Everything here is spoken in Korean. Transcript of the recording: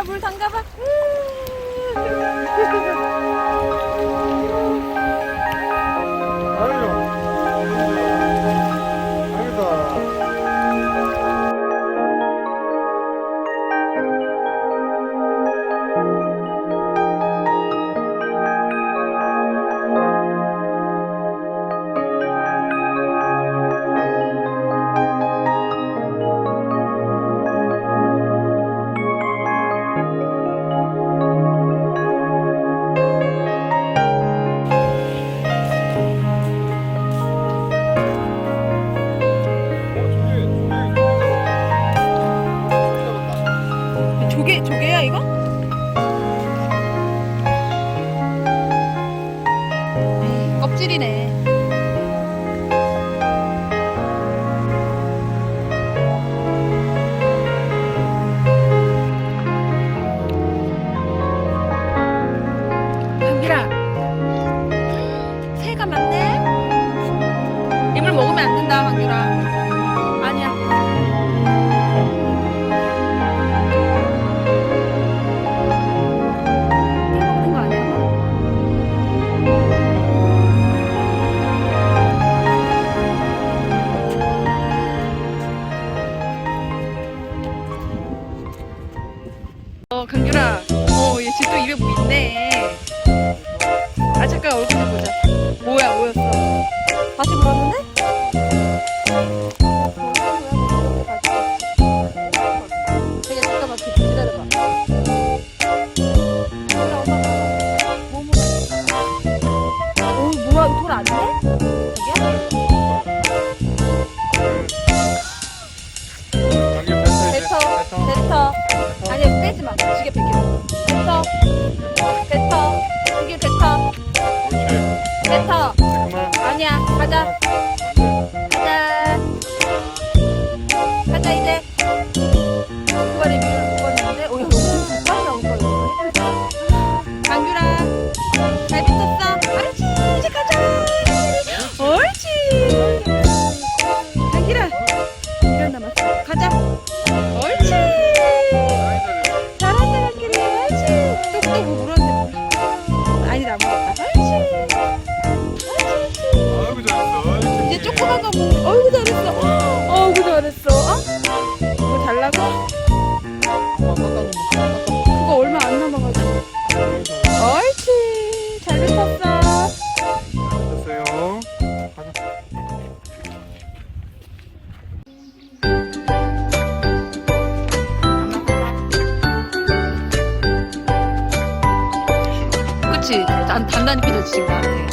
강규라 물 담가봐. 가 많네. 얼굴 좀 보자. 뭐야, 뭐였어? 다시 물었는데? 되게 잠깐만 기다려봐. 오 뭐야 이거 돌 아니네? 저기야? 뱉어 뱉어 아니 빼지 마 뺏기고 뱉어 뱉어 거 먹. 어이구 잘했어. 어이구 잘했어. 어? 이거 달라고? 그거 얼마 안 남아가지고. 옳지. 잘 뱉었어. 됐어요. 가자. 그치? 단, 단단히 삐져지신 것 같아.